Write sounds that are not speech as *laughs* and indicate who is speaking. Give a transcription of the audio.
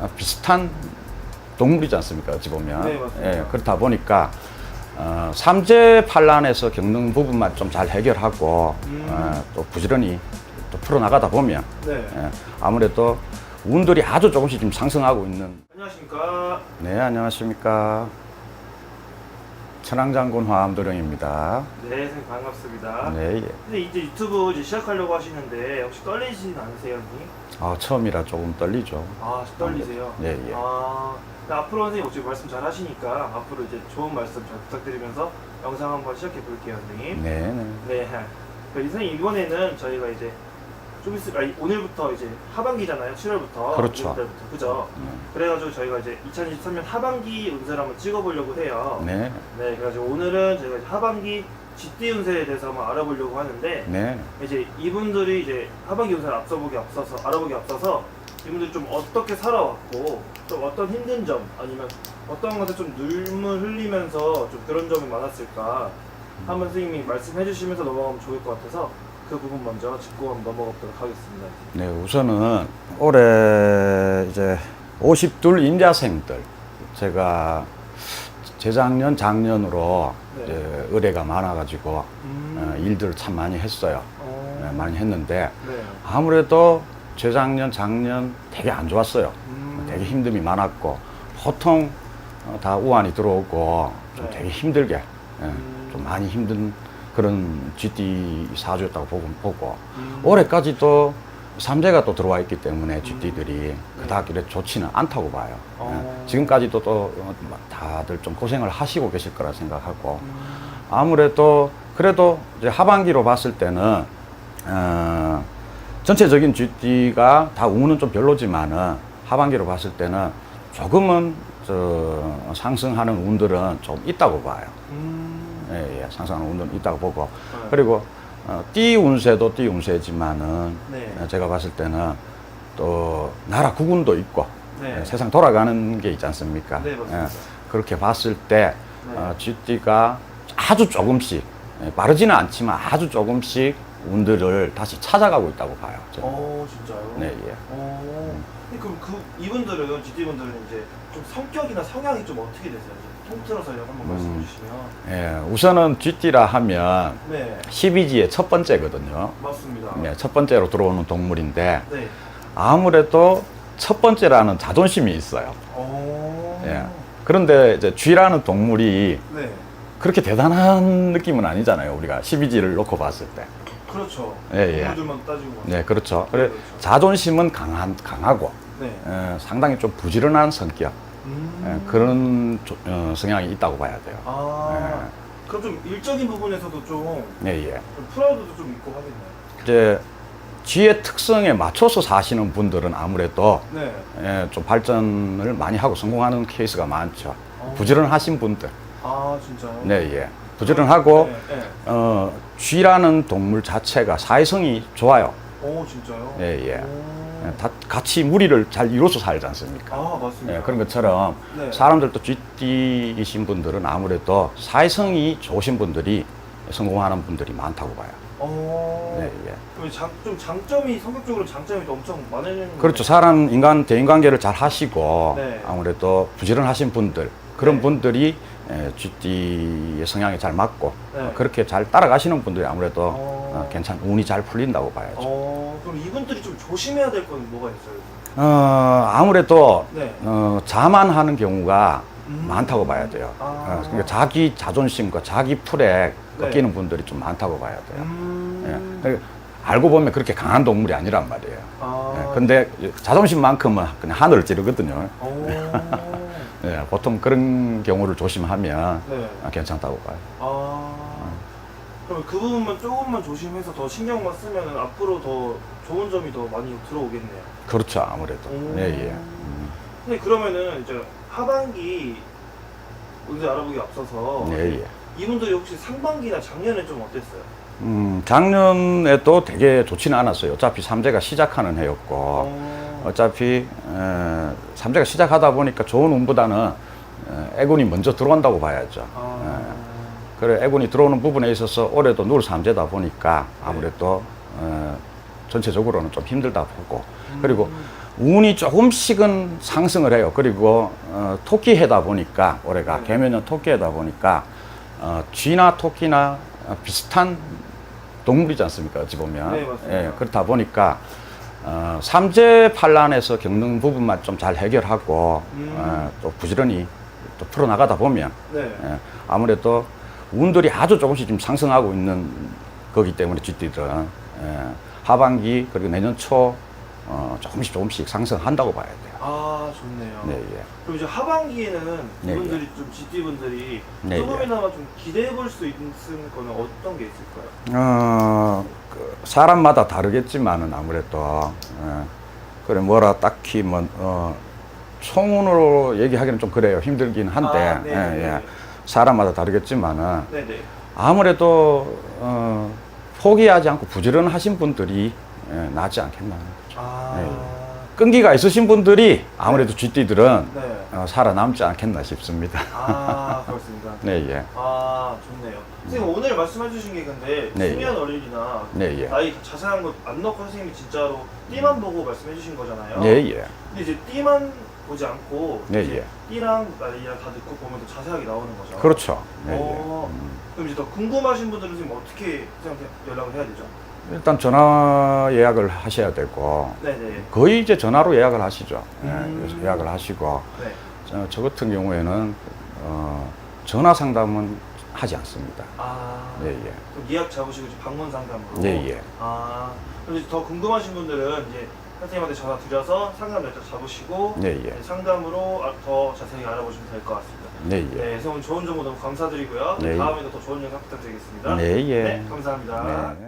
Speaker 1: 어, 비슷한 동물이지 않습니까? 어찌 보면.
Speaker 2: 네, 맞습니다.
Speaker 1: 예, 그렇다 보니까 어, 삼재 반란에서 겪는 부분만 좀 잘 해결하고
Speaker 2: 음.
Speaker 1: 어, 또 부지런히 또 풀어나가다 보면
Speaker 2: 네.
Speaker 1: 예, 아무래도 운들이 아주 조금씩 지금 상승하고 있는
Speaker 2: 안녕하십니까.
Speaker 1: 네 안녕하십니까 천왕장군 화암도령입니다
Speaker 2: 네, 선생님 반갑습니다.
Speaker 1: 네 예.
Speaker 2: 근데 이제 유튜브 이제 시작하려고 하시는데 혹시 떨리진 않으세요, 선생님?
Speaker 1: 아 처음이라 조금 떨리죠
Speaker 2: 아, 떨리세요?
Speaker 1: 예, 예.
Speaker 2: 아, 근데 앞으로 선생님 혹시 말씀 잘 하시니까 앞으로 이제 좋은 말씀 잘 부탁드리면서 영상 한번 시작해 볼게요, 선생님.
Speaker 1: 네 네
Speaker 2: 네. 그 선생님 이번에는 저희가 이제 좀 있을 아니, 오늘부터 이제 하반기잖아요. 7월부터.
Speaker 1: 그렇죠.
Speaker 2: 부터 그죠? 그래가지고 저희가 이제 2023년 하반기 운세를 한번 찍어보려고 해요.
Speaker 1: 네
Speaker 2: 네, 그래가지고 오늘은 저희가 이제 하반기 GT 운세에 대해서 한번 알아보려고 하는데
Speaker 1: 네.
Speaker 2: 이제 이분들이 이제 하반기 운세를 앞서보기 앞서서 알아보기 앞서서 이분들이 좀 어떻게 살아왔고 좀 어떤 힘든 점 아니면 어떤 것에 좀 눈물 흘리면서 좀 그런 점이 많았을까 한번 선생님이 말씀해 주시면서 넘어가면 좋을 것 같아서 그 부분 먼저 짚고 한번 넘어가 보도록 하겠습니다.
Speaker 1: 네, 우선은 올해 이제 52 임자생들 제가 재작년 작년으로
Speaker 2: 네.
Speaker 1: 이제 의뢰가 많아가지고 어,
Speaker 2: 음,
Speaker 1: 일들을 참 많이 했어요.
Speaker 2: 어,
Speaker 1: 네, 많이 했는데
Speaker 2: 네.
Speaker 1: 아무래도 재작년 작년 되게 안 좋았어요.
Speaker 2: 음,
Speaker 1: 되게 힘듦이 많았고 보통 어, 다 우환이 들어오고 좀
Speaker 2: 네.
Speaker 1: 되게 힘들게 예,
Speaker 2: 음.
Speaker 1: 좀 많이 힘든 그런 GT 사주였다고 보고, 보고
Speaker 2: 음,
Speaker 1: 올해까지도 삼재가 또 들어와 있기 때문에 GT들이 그닥 이래 좋지는 않다고 봐요.
Speaker 2: 어.
Speaker 1: 예, 지금까지도 또 어, 다들 좀 고생을 하시고 계실 거라 생각하고
Speaker 2: 음,
Speaker 1: 아무래도 그래도 이제 하반기로 봤을 때는 어, 전체적인 GT가 다 운은 좀 별로지만은 하반기로 봤을 때는 조금은 저 상승하는 운들은 좀 있다고 봐요.
Speaker 2: 음,
Speaker 1: 예, 예, 상승하는 운들은 있다고 보고
Speaker 2: 네.
Speaker 1: 그리고 어, 띠 운세도 띠 운세지만은
Speaker 2: 네.
Speaker 1: 어, 제가 봤을 때는 또 나라 국운도 있고
Speaker 2: 네.
Speaker 1: 예, 세상 돌아가는 게 있지 않습니까?
Speaker 2: 네, 맞습니다.
Speaker 1: 예, 그렇게 봤을 때
Speaker 2: 네.
Speaker 1: 어, GT가 아주 조금씩 예, 빠르지는 않지만 아주 조금씩 운들을 다시 찾아가고 있다고 봐요. 저는.
Speaker 2: 어, 진짜요?
Speaker 1: 네, 예.
Speaker 2: 어. 근데 그럼 그 이분들은 GT 분들은 이제 좀 성격이나 성향이 좀 어떻게 되세요? 좀 통틀어서 이렇게 한번 말씀해
Speaker 1: 음.
Speaker 2: 주시면.
Speaker 1: 예, 우선은 GT라 하면
Speaker 2: 네,
Speaker 1: 12지의 첫 번째거든요.
Speaker 2: 맞습니다.
Speaker 1: 예, 첫 번째로 들어오는 동물인데
Speaker 2: 네.
Speaker 1: 아무래도 첫 번째라는 자존심이 있어요.
Speaker 2: 어.
Speaker 1: 예. 그런데 이제 쥐라는 동물이
Speaker 2: 네.
Speaker 1: 그렇게 대단한 느낌은 아니잖아요. 우리가 12지를 놓고 봤을 때.
Speaker 2: 그렇죠.
Speaker 1: 예, 예.
Speaker 2: 동물들만 따지고.
Speaker 1: 네, 그렇죠. 그래
Speaker 2: 그렇죠.
Speaker 1: 자존심은 강한 강하고
Speaker 2: 네.
Speaker 1: 어, 상당히 좀 부지런한 성격
Speaker 2: 음.
Speaker 1: 예, 그런 조- 어, 성향이 있다고 봐야 돼요.
Speaker 2: 아. 그럼 좀 일적인 부분에서도 좀,
Speaker 1: 예, 예.
Speaker 2: 좀 프라우드도 좀 있고 하겠네요.
Speaker 1: 이제 쥐의 특성에 맞춰서 사시는 분들은 아무래도
Speaker 2: 네.
Speaker 1: 예, 좀 발전을 많이 하고 성공하는 케이스가 많죠.
Speaker 2: 어.
Speaker 1: 부지런하신 분들.
Speaker 2: 아, 진짜요?
Speaker 1: 네, 예. 부지런하고
Speaker 2: 네, 네.
Speaker 1: 어, 쥐라는 동물 자체가 사회성이 좋아요.
Speaker 2: 오, 진짜요?
Speaker 1: 예, 예.
Speaker 2: 오.
Speaker 1: 예, 다 같이 무리를 잘 이루어서 살지 않습니까?
Speaker 2: 아, 맞습니다.
Speaker 1: 예, 그런 것처럼
Speaker 2: 네.
Speaker 1: 사람들도 쥐띠이신 분들은 아무래도 사회성이 좋으신 분들이 성공하는 분들이 많다고 봐요.
Speaker 2: 어.
Speaker 1: 네, 예.
Speaker 2: 그럼 장, 좀 장점이 성격적으로 장점이 또 엄청 많으는
Speaker 1: 그렇죠. 사람 인간 대인 관계를 잘 하시고
Speaker 2: 네.
Speaker 1: 아무래도 부지런하신 분들 그런
Speaker 2: 네.
Speaker 1: 분들이 에, 쥐띠의 성향에 잘 맞고
Speaker 2: 네.
Speaker 1: 어, 그렇게 잘 따라가시는 분들이 아무래도
Speaker 2: 어.
Speaker 1: 어, 괜찮 운이 잘 풀린다고 봐야죠.
Speaker 2: 어, 그럼 이분들이 좀 조심해야 될 건 뭐가 있어요?
Speaker 1: 어, 아무래도
Speaker 2: 네.
Speaker 1: 어, 자만하는 경우가
Speaker 2: 음.
Speaker 1: 많다고 봐야 돼요.
Speaker 2: 아.
Speaker 1: 어, 그러니까 자기 자존심과 자기 풀에
Speaker 2: 네.
Speaker 1: 꺾이는 분들이 좀 많다고 봐야 돼요.
Speaker 2: 음.
Speaker 1: 예. 그러니까 알고 보면 그렇게 강한 동물이 아니란 말이에요.
Speaker 2: 아.
Speaker 1: 예, 근데 자존심만큼은 그냥 하늘을 찌르거든요.
Speaker 2: 오. *laughs*
Speaker 1: 예, 보통 그런 경우를 조심하면
Speaker 2: 네.
Speaker 1: 아, 괜찮다고 봐요.
Speaker 2: 아. 그럼 그 부분만 조금만 조심해서 더 신경만 쓰면 앞으로 더 좋은 점이 더 많이 들어오겠네요.
Speaker 1: 그렇죠, 아무래도.
Speaker 2: 오.
Speaker 1: 예, 예. 음,
Speaker 2: 근데 그러면은 이제 하반기 운세 알아보기 앞서서
Speaker 1: 예, 예.
Speaker 2: 이분들이 혹시 상반기나 작년에 좀 어땠어요?
Speaker 1: 음, 작년에도 되게 좋지는 않았어요. 어차피 삼재가 시작하는 해였고,
Speaker 2: 어.
Speaker 1: 어차피 에, 삼재가 시작하다 보니까 좋은 운보다는 에, 애군이 먼저 들어온다고 봐야죠.
Speaker 2: 아.
Speaker 1: 그래 애군이 들어오는 부분에 있어서 올해도 누울 삼재다 보니까
Speaker 2: 네.
Speaker 1: 아무래도 어, 전체적으로는 좀 힘들다 보고
Speaker 2: 음.
Speaker 1: 그리고 운이 조금씩은 상승을 해요. 그리고 어, 토끼해다 보니까 올해가
Speaker 2: 네.
Speaker 1: 개면년 토끼해다 보니까 어, 쥐나 토끼나 어, 비슷한 동물이지 않습니까? 어찌 보면
Speaker 2: 네.
Speaker 1: 예, 그렇다 보니까 어, 삼재 판란에서 겪는 부분만 좀 잘 해결하고
Speaker 2: 음.
Speaker 1: 어, 또 부지런히 또 풀어나가다 보면
Speaker 2: 네.
Speaker 1: 예, 아무래도 운들이 아주 조금씩 지금 상승하고 있는 거기 때문에 쥐띠들은 예, 하반기 그리고 내년 초 어, 조금씩 조금씩 상승한다고 봐야 돼요.
Speaker 2: 아 좋네요.
Speaker 1: 네, 예.
Speaker 2: 그럼 이제 하반기에는
Speaker 1: 네,
Speaker 2: 이분들이 좀 GT 분들이
Speaker 1: 네,
Speaker 2: 조금이나마 좀 기대해 볼 수 있는 거는 어떤 게 있을까요?
Speaker 1: 어, 그 사람마다 다르겠지만은 아무래도 예, 그래 뭐라 딱히 뭐 어, 총으로 얘기하기는 좀 그래요. 힘들긴 한데
Speaker 2: 아, 네,
Speaker 1: 예,
Speaker 2: 네,
Speaker 1: 예.
Speaker 2: 네.
Speaker 1: 사람마다 다르겠지만은
Speaker 2: 네네.
Speaker 1: 아무래도 어, 포기하지 않고 부지런하신 분들이 예, 낫지 않겠나.
Speaker 2: 아.
Speaker 1: 네. 끈기가 있으신 분들이 아무래도 쥐띠들은
Speaker 2: 네.
Speaker 1: 어, 살아남지 않겠나 싶습니다.
Speaker 2: 아 *laughs* 그렇습니다.
Speaker 1: 네, 예.
Speaker 2: 아 좋네요. 선생님 오늘 말씀해주신 게 근데
Speaker 1: 네,
Speaker 2: 수면 어린이나
Speaker 1: 네, 예.
Speaker 2: 나이 자세한 것안 넣고 선생님이 진짜로 띠만 보고 말씀해주신 거잖아요.
Speaker 1: 네, 예.
Speaker 2: 근데 이제 띠만 보지 않고
Speaker 1: 네,
Speaker 2: 이제
Speaker 1: 예.
Speaker 2: 띠랑 나이랑 다 듣고 보면 더 자세하게 나오는 거죠.
Speaker 1: 그렇죠. 네, 예.
Speaker 2: 어,
Speaker 1: 음.
Speaker 2: 그럼 이제 더 궁금하신 분들은 지금 어떻게 선생님한테 연락을 해야 되죠?
Speaker 1: 일단 전화 예약을 하셔야 되고
Speaker 2: 네네.
Speaker 1: 거의 이제 전화로 예약을 하시죠. 예,
Speaker 2: 음.
Speaker 1: 그래서 예약을 하시고
Speaker 2: 네.
Speaker 1: 저, 저 같은 경우에는 어, 전화 상담은 하지 않습니다.
Speaker 2: 아.
Speaker 1: 예, 예.
Speaker 2: 그럼 예약 잡으시고 이제 방문 상담으로.
Speaker 1: 예, 예.
Speaker 2: 아. 그럼 이제 더 궁금하신 분들은 이제 선생님한테 전화 드려서 상담 날짜 잡으시고
Speaker 1: 네, 예.
Speaker 2: 네, 상담으로 아- 더 자세히 알아보시면 될 것 같습니다.
Speaker 1: 네, 예.
Speaker 2: 네, 오늘 좋은 정보 너무 감사드리고요.
Speaker 1: 네.
Speaker 2: 다음에도 더 좋은 영상 부탁드리겠습니다.
Speaker 1: 네, 예.
Speaker 2: 네, 감사합니다.
Speaker 1: 네.